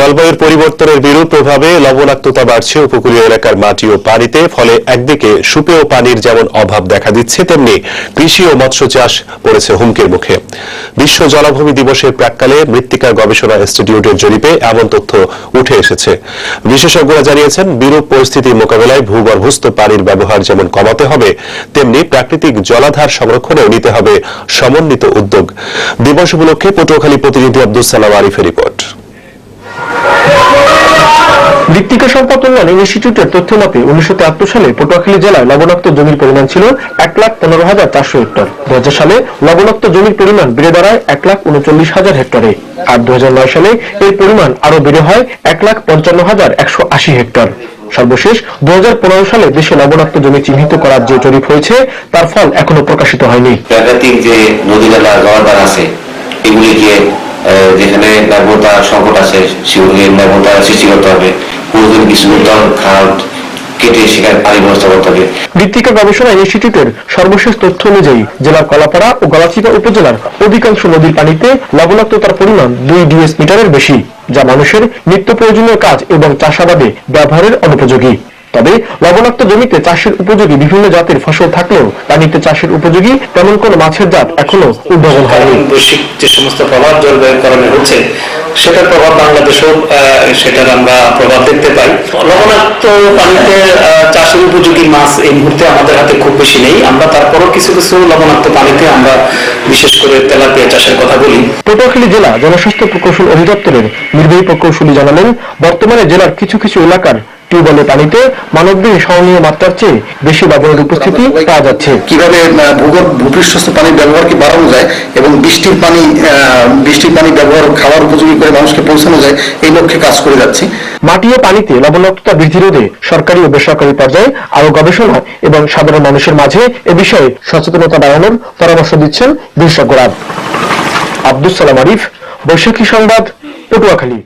জলবায়ুর পরিবর্তনের বিরূপ প্রভাবে লবণাক্ততা বাড়ছে উপকূলীয় এলাকার মাটি ও পানিতে, ফলে একদিকে সুপেয় পানির যেমন অভাব দেখা দিচ্ছে, তেমনি কৃষি ও মৎস্য চাষ পড়েছে হুমকির মুখে। বিশ্ব জলাভূমি দিবসের প্রাককালে মৃত্তিকা গবেষণা ইনস্টিটিউটের জরিপে এমন তথ্য উঠে এসেছে। বিশেষজ্ঞরা জানিয়েছেন, বিরূপ পরিস্থিতি মোকাবেলায় ভূগর্ভস্থ পানির ব্যবহার যেমন কমাতে হবে, তেমনি প্রাকৃতিক জলাধার সংরক্ষণেও নিতে হবে সমন্বিত উদ্যোগ। দিবস উপলক্ষে পটুয়াখালী প্রতিনিধি আব্দুল সালাম আরিফের রিপোর্ট। মৃত্তিকা সম্পদ উন্নয়ন ইনস্টিটিউটের তথ্য মতে উনিশশো সালে পটুয়াখালী জেলায় লবণাক্ত জমির পরিমাণ ছিল এক লাখ পনেরো হাজার চারশো হেক্টর। দু হাজার সালে লবণাক্ত জমির পরিমাণ বেড়ে দাঁড়ায় এক লাখ উনচল্লিশ হাজার হেক্টরে। আর দু হাজার নয় সালে এর পরিমাণ আরও বেড়ে হয় এক লাখ পঞ্চান্ন হাজার একশো আশি হেক্টর। সর্বশেষ দু হাজার পনেরো সালে দেশে লবণাক্ত জমি চিহ্নিত করার যে জরিপ হয়েছে তার ফল এখনও প্রকাশিত হয়নি। প্রাকৃতিক যে নদী নালা জলাধার আছে এগুলিকে আহ, যেখানে ব্যবহার সংকট আছে সেগুলিকে ব্যবহার সৃষ্টি করতে হবে। পুরোদিন কিছু নূতন খাল কেটে সেখানে পানি ব্যবস্থা করতে হবে। মৃত্তিকা গবেষণা ইনস্টিটিউটের সর্বশেষ তথ্য অনুযায়ী জেলার কলাপাড়া ও গলাচিপা উপজেলার অধিকাংশ নদীর পানিতে লবণাক্ততার পরিমাণ দুই ডিএস মিটারের বেশি, যা মানুষের নিত্য প্রয়োজনীয় কাজ এবং চাষাবাদে ব্যবহারের অনুপযোগী। তবে লবণাক্ত জমিতে চাষের উপযোগী বিভিন্ন জাতের ফসল থাকলেও পানিতে চাষের উপযোগী তেমন কোনো মাছের জাত এখনও উদ্ভাবন হয়নি। বৈশ্বিক যে সমস্ত প্রভাব জলবায়ুর কারণে হচ্ছে সেটার প্রভাব বাংলাদেশেও সেটার আমরা প্রভাব দেখতে পাই। লবণাক্ত পানিতে চাষের উপযোগী মাছ এই মুহূর্তে আমাদের হাতে খুব বেশি নেই। আমরা তারপরও কিছু কিছু লবণাক্ত পানিতে আমরা বিশেষ করে তেলাপিয়া চাষের কথা বলি। পটুয়াখালী জেলা জনস্বাস্থ্য প্রকৌশল অধিদপ্তরের নির্বাহী প্রকৌশলী জানালেন বর্তমানে জেলার কিছু কিছু এলাকার টিউবওয়েলের পানিতে মানবদেহে সহনীয় মাত্রার চেয়ে বেশি লবণের উপস্থিতি পাওয়া যাচ্ছে। কীভাবে ভূগর্ভ ভূপৃষ্ঠস্থ পানির ব্যবহারকে বাড়ানো যায় এবং বৃষ্টির পানি বৃষ্টির পানি ব্যবহার খাওয়ার উপযোগী করে মানুষকে পৌঁছানো যায় এই লক্ষ্যে কাজ করে যাচ্ছি। মাটি ও পানিতে লবণাক্ততা বৃদ্ধি রোধে সরকারি ও বেসরকারি পর্যায়ে আরও গবেষণা এবং সাধারণ মানুষের মাঝে এ বিষয়ে সচেতনতা বাড়ানোর পরামর্শ দিচ্ছেন বিশেষজ্ঞরা। আব্দুল সালাম আরিফ বৈশাখী সংবাদ পটুয়াখালী।